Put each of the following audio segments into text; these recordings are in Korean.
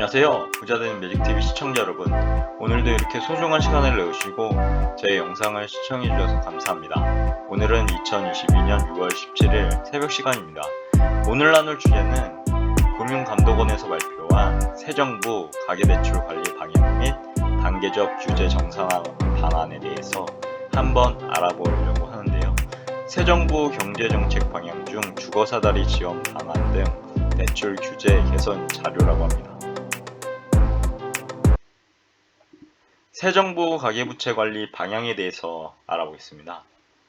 안녕하세요. 부자된 매직TV 시청자 여러분. 오늘도 이렇게 소중한 시간을 내주시고 제 영상을 시청해주셔서 감사합니다. 오늘은 2022년 6월 17일 새벽 시간입니다. 오늘 나눌 주제는 금융감독원에서 발표한 새 정부 가계대출 관리 방향 및 단계적 규제 정상화 방안에 대해서 한번 알아보려고 하는데요. 새 정부 경제정책 방향 중 주거사다리 지원 방안 등 대출 규제 개선 자료라고 합니다. 새 정부 가계부채 관리 방향에 대해서 알아보겠습니다.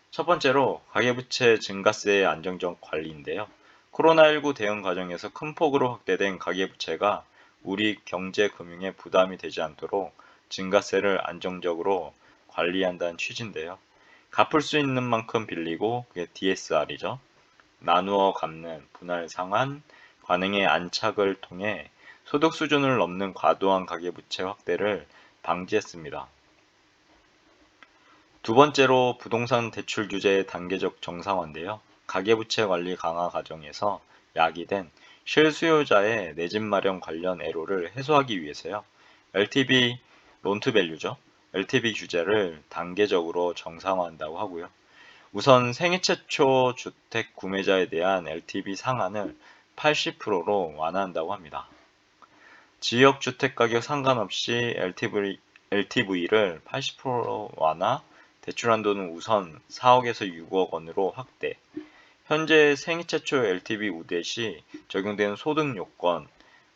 첫 번째로 가계부채 증가세의 안정적 관리인데요. 코로나19 대응 과정에서 큰 폭으로 확대된 가계부채가 우리 경제 금융에 부담이 되지 않도록 증가세를 안정적으로 관리한다는 취지인데요. 갚을 수 있는 만큼 빌리고 그게 DSR이죠. 나누어 갚는 분할 상환 관행의 안착을 통해 소득 수준을 넘는 과도한 가계부채 확대를 방지했습니다. 두 번째로 부동산 대출 규제의 단계적 정상화인데요. 가계부채 관리 강화 과정에서 야기된 실수요자의 내 집 마련 관련 애로를 해소하기 위해서요. LTV 론투밸류죠. LTV 규제를 단계적으로 정상화한다고 하고요. 우선 생애 최초 주택 구매자에 대한 LTV 상한을 80%로 완화한다고 합니다. 지역 주택 가격 상관없이 LTV, LTV를 80% 완화, 대출 한도는 우선 4억에서 6억 원으로 확대. 현재 생애 최초 LTV 우대 시 적용되는 소득 요건,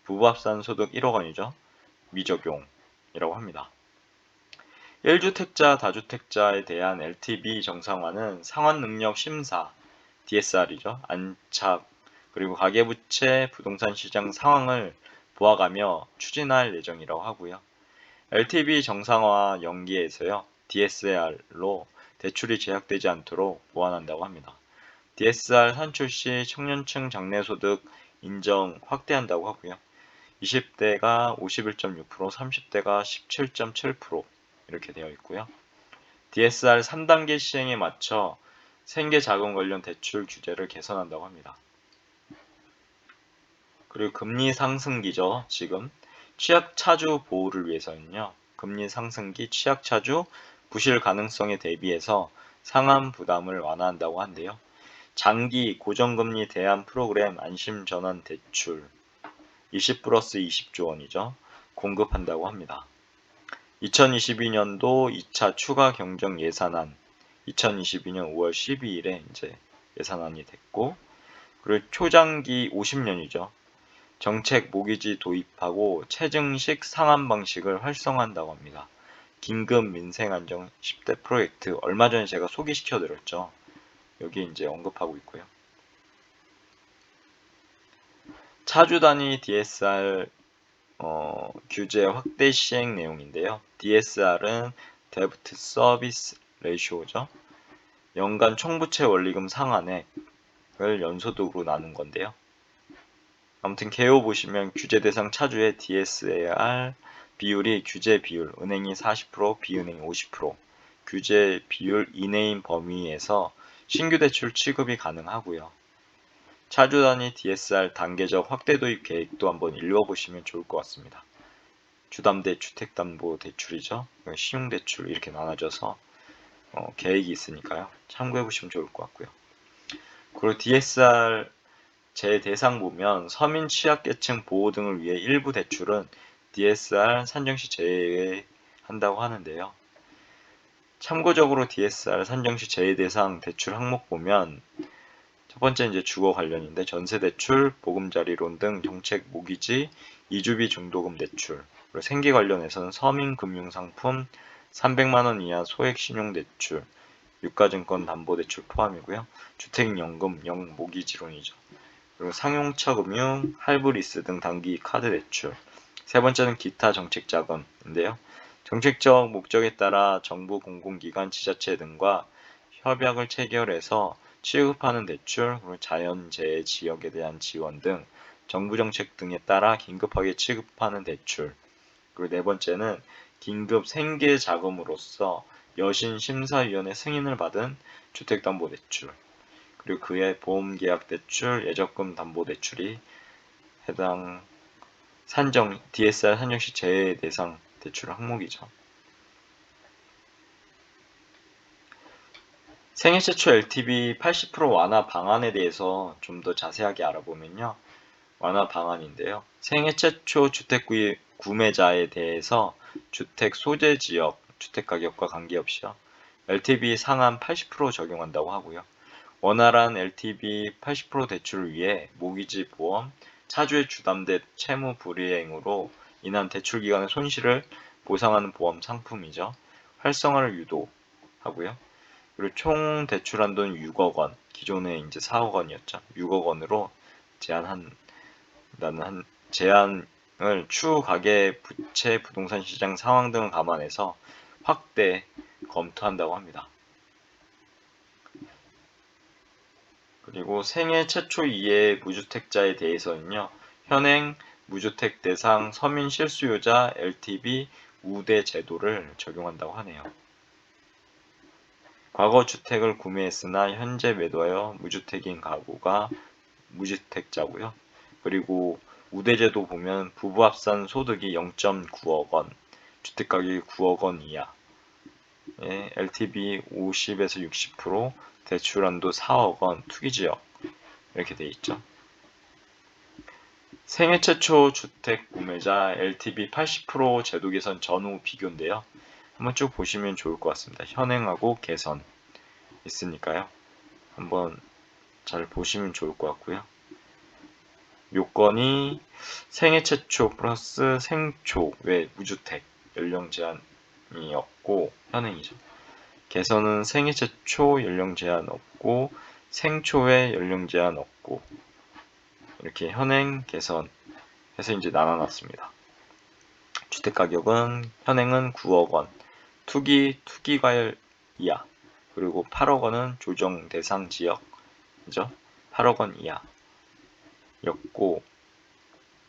부부 합산 소득 1억 원이죠. 미적용이라고 합니다. 1주택자, 다주택자에 대한 LTV 정상화는 상환 능력 심사, DSR이죠. 안착, 그리고 가계부채, 부동산 시장 상황을 보아가며 추진할 예정이라고 하고요. LTV 정상화 연기에서요. DSR로 대출이 제약되지 않도록 보완한다고 합니다. DSR 산출 시 청년층 장래소득 인정 확대한다고 하고요. 20대가 51.6%, 30대가 17.7% 이렇게 되어 있고요. DSR 3단계 시행에 맞춰 생계 자금 관련 대출 규제를 개선한다고 합니다. 그리고 금리 상승기죠. 지금 취약 차주 보호를 위해서는요. 금리 상승기 취약 차주 부실 가능성에 대비해서 상환 부담을 완화한다고 한대요. 장기 고정금리 대안 프로그램 안심 전환 대출 20 플러스 20조 원이죠. 공급한다고 합니다. 2022년도 2차 추가 경정 예산안 2022년 5월 12일에 이제 예산안이 됐고 그리고 초장기 50년이죠. 정책 모기지 도입하고 체증식 상환 방식을 활성화한다고 합니다. 긴급 민생 안정 10대 프로젝트 얼마 전에 제가 소개시켜 드렸죠. 여기 이제 언급하고 있고요. 차주 단위 DSR 어, 규제 확대 시행 내용인데요. DSR은 Debt Service Ratio죠. 연간 총부채 원리금 상환액을 연소득으로 나눈 건데요. 아무튼 개요 보시면 규제 대상 차주의 DSAR 비율이 규제 비율, 은행이 40%, 비은행이 50%, 규제 비율 이내인 범위에서 신규 대출 취급이 가능하고요. 차주 단위 DSR 단계적 확대 도입 계획도 한번 읽어보시면 좋을 것 같습니다. 주담대 주택담보 대출이죠. 신용대출 이렇게 나눠져서 어, 계획이 있으니까요. 참고해 보시면 좋을 것 같고요. 그리고 DSR 제 대상 보면 서민 취약계층 보호 등을 위해 일부 대출은 DSR 산정 시 제외한다고 하는데요. 참고적으로 DSR 산정 시 제외 대상 대출 항목 보면 첫 번째 이제 주거 관련인데 전세 대출, 보금자리론 등 정책 모기지, 이주비 중도금 대출, 그리고 생계 관련해서는 서민 금융 상품 300만 원 이하 소액 신용 대출, 유가증권 담보 대출 포함이고요. 주택연금 영 모기지론이죠. 그리고 상용차 금융, 할부 리스 등 단기 카드 대출. 세 번째는 기타 정책 자금인데요. 정책적 목적에 따라 정부 공공기관 지자체 등과 협약을 체결해서 취급하는 대출, 그리고 자연재해 지역에 대한 지원 등 정부 정책 등에 따라 긴급하게 취급하는 대출. 그리고 네 번째는 긴급 생계 자금으로서 여신 심사위원회 승인을 받은 주택담보대출. 그리고 그의 보험계약 대출, 예적금 담보대출이 해당 산정 DSR 산정 시 제외 대상 대출 항목이죠. 생애 최초 LTV 80% 완화 방안에 대해서 좀 더 자세하게 알아보면요. 완화 방안인데요. 생애 최초 주택 구매자에 대해서 주택 소재 지역, 주택 가격과 관계없이요. LTV 상한 80% 적용한다고 하고요. 원활한 LTV 80% 대출을 위해 모기지 보험, 차주의 주담대 채무 불이행으로 인한 대출 기간의 손실을 보상하는 보험 상품이죠. 활성화를 유도하고요. 그리고 총 대출 한도는 6억 원, 기존에 이제 4억 원이었죠. 6억 원으로 제한한 나는 한 제한을 추후 가계 부채 부동산 시장 상황 등을 감안해서 확대 검토한다고 합니다. 그리고 생애 최초 이해 무주택자에 대해서는요. 현행 무주택 대상 서민 실수요자 LTV 우대 제도를 적용한다고 하네요. 과거 주택을 구매했으나 현재 매도하여 무주택인 가구가 무주택자고요. 그리고 우대제도 보면 부부 합산 소득이 0.9억 원, 주택가격이 9억 원 이하, 예, LTV 50에서 60%, 대출한도 4억 원, 투기지역 이렇게 돼 있죠. 생애 최초 주택 구매자 LTV 80% 제도 개선 전후 비교인데요. 한번 쭉 보시면 좋을 것 같습니다. 현행하고 개선 있으니까요. 한번 잘 보시면 좋을 것 같고요. 요건이 생애 최초 플러스 생초 외 무주택 연령 제한이 없고 현행이죠. 개선은 생애 최초 연령 제한 없고 생초에 연령 제한 없고 이렇게 현행 개선 해서 이제 나눠놨습니다. 주택 가격은 현행은 9억 원, 투기 투기 과열 이하 그리고 8억 원은 조정 대상 지역이죠. 8억 원 이하였고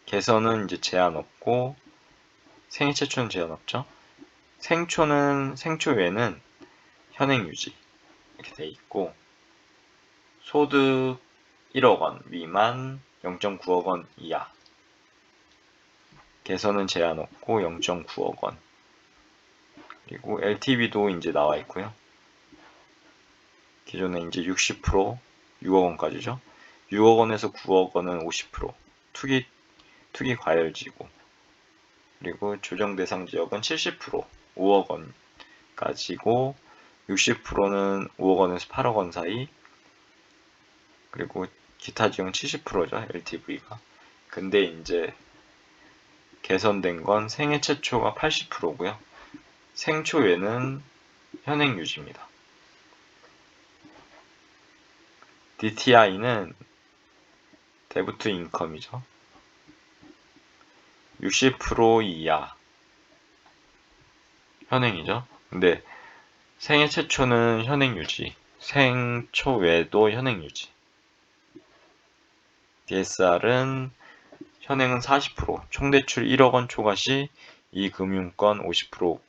개선은 이제 제한 없고 생애 최초는 제한 없죠. 생초는 생초 외에는 현행 유지. 이렇게 돼 있고 소득 1억 원 미만 0.9억 원 이하. 개선은 제한 없고 0.9억 원. 그리고 LTV도 이제 나와 있고요. 기존에 이제 60% 6억 원까지죠? 6억 원에서 9억 원은 50% 투기 투기 과열지고 그리고 조정 대상 지역은 70% 5억 원까지고 60%는 5억 원에서 8억 원 사이 그리고 기타 지역은 70%죠 LTV가. 근데 이제 개선된 건 생애 최초가 80%고요. 생초에는 현행 유지입니다. DTI는 데부트 인컴이죠. 60% 이하 현행이죠. 근데 생애 최초는 현행 유지, 생초 외도 현행 유지. DSR은 현행은 40%, 총대출 1억 원 초과 시 이 금융권 50%,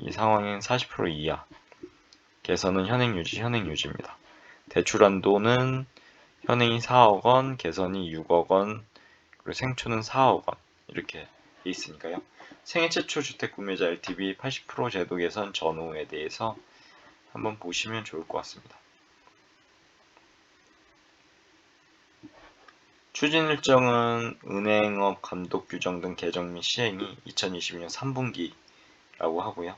이 상황엔 40% 이하. 개선은 현행 유지, 현행 유지입니다. 대출 한도는 현행이 4억 원, 개선이 6억 원, 그리고 생초는 4억 원 이렇게 돼 있으니까요. 생애 최초 주택 구매자 LTV 80% 제도 개선 전후에 대해서 한번 보시면 좋을 것 같습니다. 추진 일정은 은행업 감독 규정 등 개정 및 시행이 2020년 3분기라고 하고요.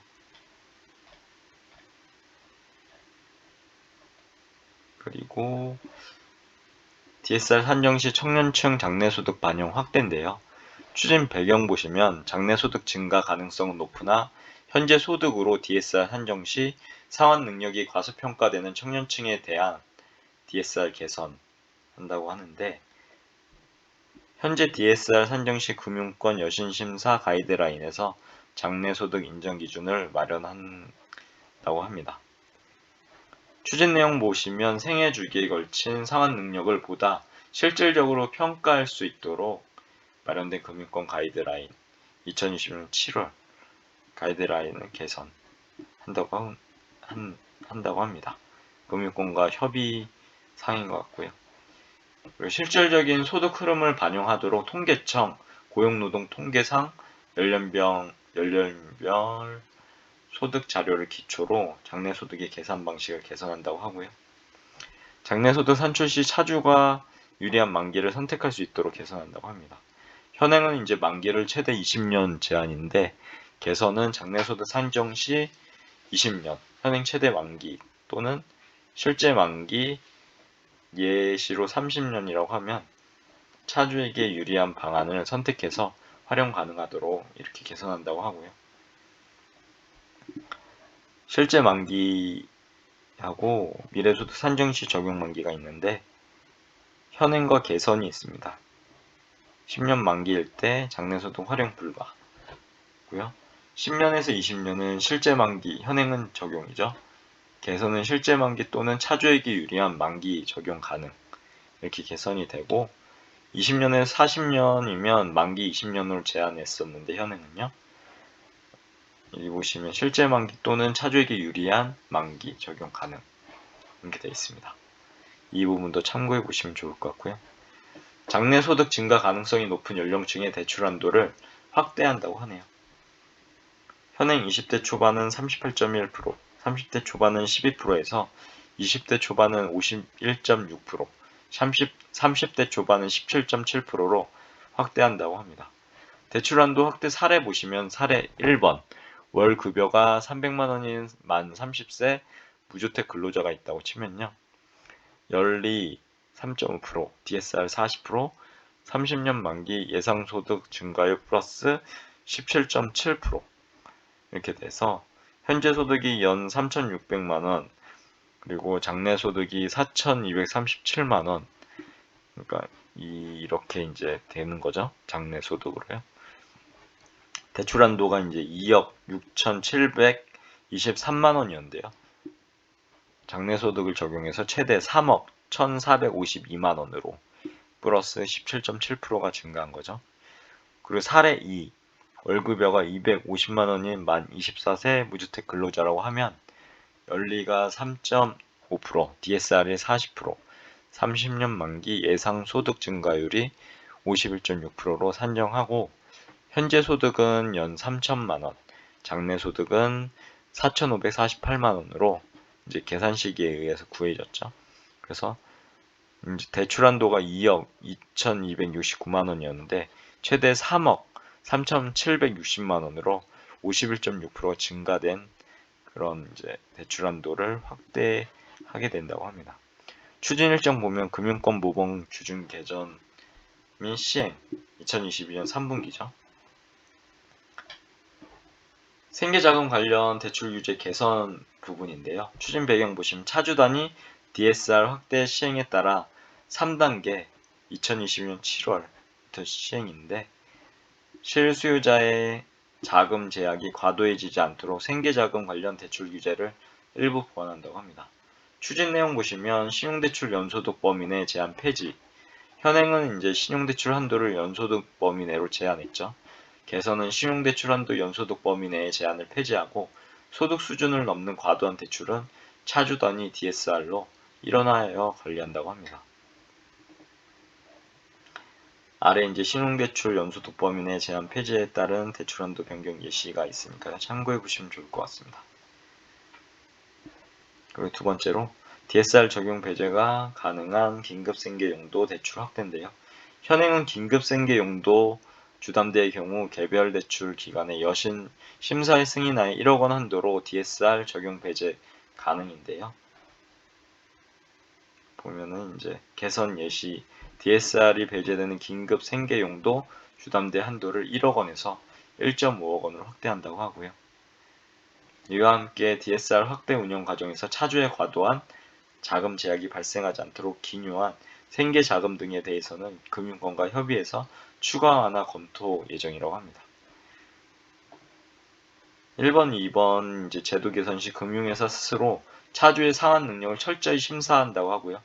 그리고 DSR 산정 시 청년층 장래소득 반영 확대인데요. 추진 배경 보시면 장래 소득 증가 가능성은 높으나 현재 소득으로 DSR 산정 시 상환 능력이 과소평가되는 청년층에 대한 DSR 개선한다고 하는데 현재 DSR 산정 시 금융권 여신 심사 가이드라인에서 장래 소득 인정 기준을 마련한다고 합니다. 추진 내용 보시면 생애 주기에 걸친 상환 능력을 보다 실질적으로 평가할 수 있도록 마련된 금융권 가이드라인 2020년 7월 가이드라인을 개선한다고 한, 한다고 합니다. 금융권과 협의 상인 것 같고요. 실질적인 소득 흐름을 반영하도록 통계청, 고용노동 통계상, 연령별, 연령별 소득 자료를 기초로 장래소득의 계산 방식을 개선한다고 하고요. 장래소득 산출 시 차주가 유리한 만기를 선택할 수 있도록 개선한다고 합니다. 현행은 이제 만기를 최대 20년 제한인데 개선은 장래소득 산정 시 20년, 현행 최대 만기 또는 실제 만기 예시로 30년이라고 하면 차주에게 유리한 방안을 선택해서 활용 가능하도록 이렇게 개선한다고 하고요. 실제 만기하고 미래소득 산정 시 적용 만기가 있는데 현행과 개선이 있습니다. 10년 만기일 때 장래소득 활용 불가고요. 10년에서 20년은 실제 만기, 현행은 적용이죠. 개선은 실제 만기 또는 차주에게 유리한 만기 적용 가능 이렇게 개선이 되고 20년에서 40년이면 만기 20년으로 제한했었는데 현행은요. 여기 보시면 실제 만기 또는 차주에게 유리한 만기 적용 가능 이렇게 되어 있습니다. 이 부분도 참고해 보시면 좋을 것 같고요. 장래 소득 증가 가능성이 높은 연령층의 대출 한도를 확대한다고 하네요. 현행 20대 초반은 38.1%, 30대 초반은 12%에서 20대 초반은 51.6%, 30, 30대 초반은 17.7%로 확대한다고 합니다. 대출 한도 확대 사례 보시면 사례 1번 월 급여가 300만 원인 만 30세 무주택 근로자가 있다고 치면요. 연리 3.5%, DSR 40%, 30년 만기 예상소득 증가율 플러스 17.7% 이렇게 돼서 현재 소득이 연 3,600만원 그리고 장래 소득이 4,237만원 그러니까 이렇게 이제 되는 거죠. 장래 소득으로요. 대출 한도가 이제 2억 6,723만 원이었는데요. 장래 소득을 적용해서 최대 3억 1,452만 원으로 플러스 17.7%가 증가한 거죠. 그리고 사례 2 월급여가 250만 원인 만 24세 무주택 근로자라고 하면 연리가 3.5%, DSR이 40%, 30년 만기 예상 소득 증가율이 51.6%로 산정하고 현재 소득은 연 3천만 원, 장래 소득은 4,548만 원으로 이제 계산 시기에 의해서 구해졌죠. 그래서 대출 한도가 2억 2,269만 원이었는데 최대 3억 3,760만 원으로 51.6% 증가된 그런 이제 대출 한도를 확대하게 된다고 합니다. 추진 일정 보면 금융권 모범 규준 개정 및 시행 2022년 3분기죠. 생계자금 관련 대출 유제 개선 부분인데요. 추진 배경 보시면 차주 단위 DSR 확대 시행에 따라 3단계 2020년 7월부터 시행인데 실수요자의 자금 제약이 과도해지지 않도록 생계자금 관련 대출 규제를 일부 보완한다고 합니다. 추진 내용 보시면 신용대출 연소득 범위 내 제한 폐지 현행은 이제 신용대출 한도를 연소득 범위 내로 제한했죠. 개선은 신용대출 한도 연소득 범위 내의 제한을 폐지하고 소득 수준을 넘는 과도한 대출은 차주 단위 DSR로 일원하여 관리한다고 합니다. 아래 이제 신용대출 범위 내 제한 폐지에 따른 대출 한도 변경 예시가 있으니까 참고해 보시면 좋을 것 같습니다. 그리고 두 번째로 DSR 적용 배제가 가능한 긴급생계 용도 대출 확대인데요. 현행은 긴급생계 용도 주담대의 경우 개별 대출 기간의 여신 심사의 승인하에 1억 원 한도로 DSR 적용 배제 가능인데요. 보면은 이제 개선 예시 DSR이 배제되는 긴급 생계 용도 주담대 한도를 1억 원에서 1.5억 원으로 확대한다고 하고요. 이와 함께 DSR 확대 운영 과정에서 차주의 과도한 자금 제약이 발생하지 않도록 기묘한 생계 자금 등에 대해서는 금융권과 협의해서 추가 완화 검토 예정이라고 합니다. 1번, 2번 이제 제도 개선 시 금융회사 스스로 차주의 상환 능력을 철저히 심사한다고 하고요.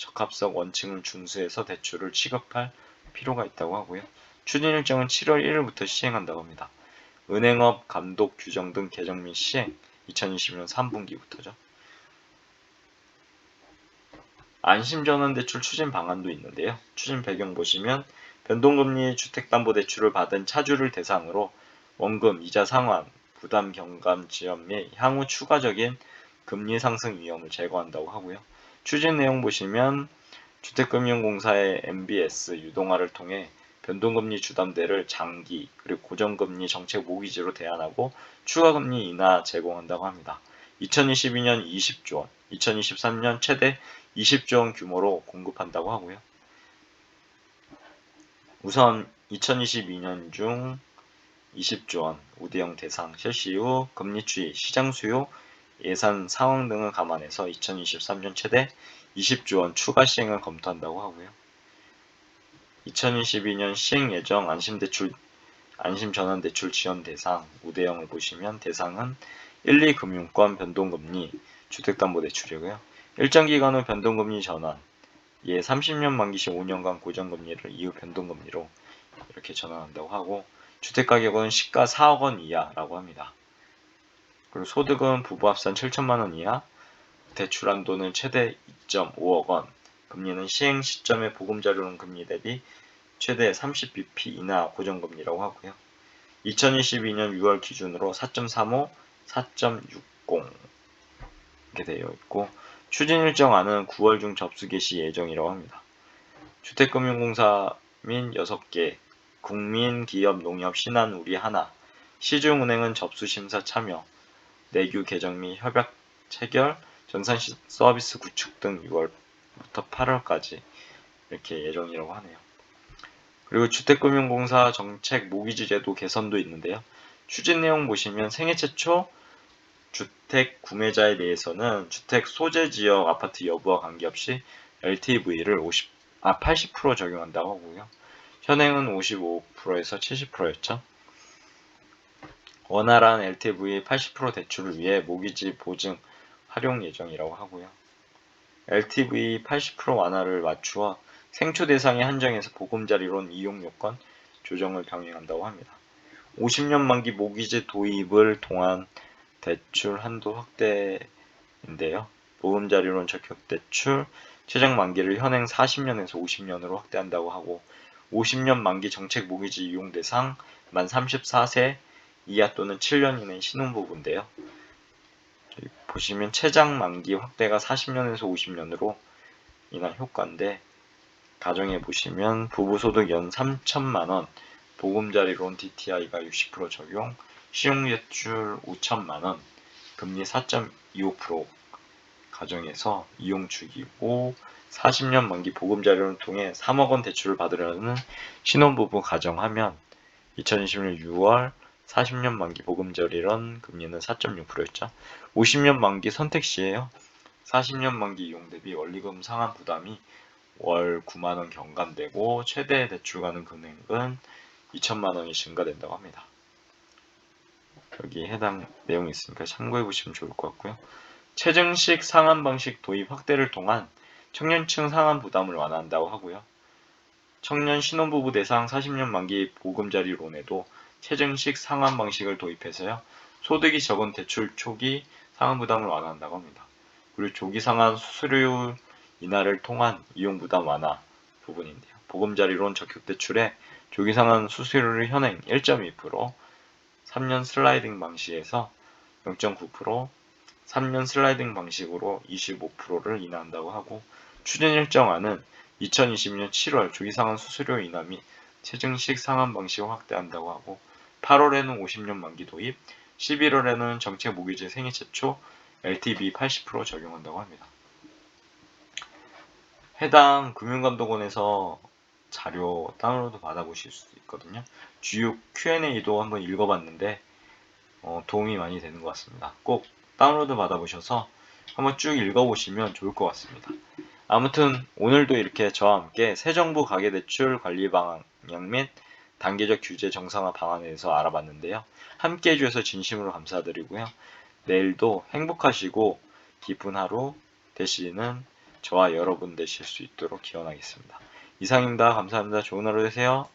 적합성 원칙을 준수해서 대출을 취급할 필요가 있다고 하고요. 추진 일정은 7월 1일부터 시행한다고 합니다. 은행업 감독 규정 등 개정 및 시행 2020년 3분기부터죠. 안심전환대출 추진 방안도 있는데요. 추진 배경 보시면 변동금리 주택담보대출을 받은 차주를 대상으로 원금, 이자 상환, 부담 경감 지연 및 향후 추가적인 금리 상승 위험을 제거한다고 하고요. 추진 내용 보시면 주택금융공사의 MBS 유동화를 통해 변동금리 주담대를 장기 그리고 고정금리 정책 모기지로 대안하고 추가금리 인하 제공한다고 합니다. 2022년 20조 원, 2023년 최대 20조 원 규모로 공급한다고 하고요. 우선 2022년 중 20조 원 우대형 대상 실시 후 금리 추이, 시장 수요, 예산 상황 등을 감안해서 2023년 최대 20조 원 추가 시행을 검토한다고 하고요. 2022년 시행 예정 안심대출 안심전환대출 지원 대상 우대형을 보시면 대상은 1, 2 금융권 변동금리 주택담보대출이고요. 일정 기간 후 변동금리 전환 예 30년 만기 시 5년간 고정금리를 이후 변동금리로 이렇게 전환한다고 하고 주택가격은 시가 4억 원 이하라고 합니다. 그리고 소득은 부부 합산 7천만 원 이하, 대출 한도는 최대 2.5억 원, 금리는 시행 시점의 보금자료론 금리 대비 최대 30bp 이하 고정금리라고 하고요. 2022년 6월 기준으로 4.35, 4.60 이렇게 되어 있고 추진 일정안은 9월 중 접수 개시 예정이라고 합니다. 주택금융공사 민 6개, 국민 기업 농협 신한 우리 하나, 시중은행은 접수 심사 참여, 내규 개정 및 협약 체결, 전산 서비스 구축 등 6월부터 8월까지 이렇게 예정이라고 하네요. 그리고 주택금융공사 정책 모기지 제도 개선도 있는데요. 추진 내용 보시면 생애 최초 주택 구매자에 대해서는 주택 소재 지역 아파트 여부와 관계없이 LTV를 50, 아, 80% 적용한다고 하고요. 현행은 55%에서 70%였죠. 원활한 LTV 80% 대출을 위해 모기지 보증 활용 예정이라고 하고요. LTV 80% 완화를 맞추어 생초 대상에 한정해서 보금자리론 이용 요건 조정을 병행한다고 합니다. 50년 만기 모기지 도입을 통한 대출 한도 확대인데요. 보금자리론 적격 대출 최장 만기를 현행 40년에서 50년으로 확대한다고 하고 50년 만기 정책 모기지 이용 대상 만 34세 이하 또는 7년 이내 신혼부부인데요. 보시면 최장 만기 확대가 40년에서 50년으로 인한 효과인데 가정에 보시면 부부 소득 연 3천만 원, 보금자리론 DTI가 60% 적용, 신용대출 5천만 원, 금리 4.25% 가정에서 이용 주기고 40년 만기 보금자리론 통해 3억 원 대출을 받으려는 신혼부부 가정하면 2020년 6월 40년 만기 보금자리론 금리는 4.6%였죠. 50년 만기 선택 시에요. 40년 만기 이용 대비 원리금 상환 부담이 월 9만 원 경감되고 최대 대출 가능 금액은 2천만 원이 증가된다고 합니다. 여기 해당 내용이 있으니까 참고해 보시면 좋을 것 같고요. 체증식 상환 방식 도입 확대를 통한 청년층 상환 부담을 완화한다고 하고요. 청년 신혼부부 대상 40년 만기 보금자리론에도 체증식 상환 방식을 도입해서요. 소득이 적은 대출 초기 상환 부담을 완화한다고 합니다. 그리고 조기 상환 수수료율 인하를 통한 이용 부담 완화 부분인데요. 보금자리론 적격 대출에 조기 상환 수수료를 현행 1.2%, 3년 슬라이딩 방식에서 0.9%, 3년 슬라이딩 방식으로 25%를 인하한다고 하고 추진 일정안은 2020년 7월 조기 상환 수수료 인하 및 체증식 상환 방식을 확대한다고 하고 8월에는 50년 만기 도입, 11월에는 정책 모기지 생애 최초 LTV 80% 적용한다고 합니다. 해당 금융감독원에서 자료 다운로드 받아보실 수 있거든요. 주요 Q&A도 한번 읽어봤는데 어, 도움이 많이 되는 것 같습니다. 꼭 다운로드 받아보셔서 한번 쭉 읽어보시면 좋을 것 같습니다. 아무튼 오늘도 이렇게 저와 함께 새 정부 가계대출 관리 방향 및 단계적 규제 정상화 방안에 대해서 알아봤는데요. 함께 해주셔서 진심으로 감사드리고요. 내일도 행복하시고 기쁜 하루 되시는 저와 여러분 되실 수 있도록 기원하겠습니다. 이상입니다. 감사합니다. 좋은 하루 되세요.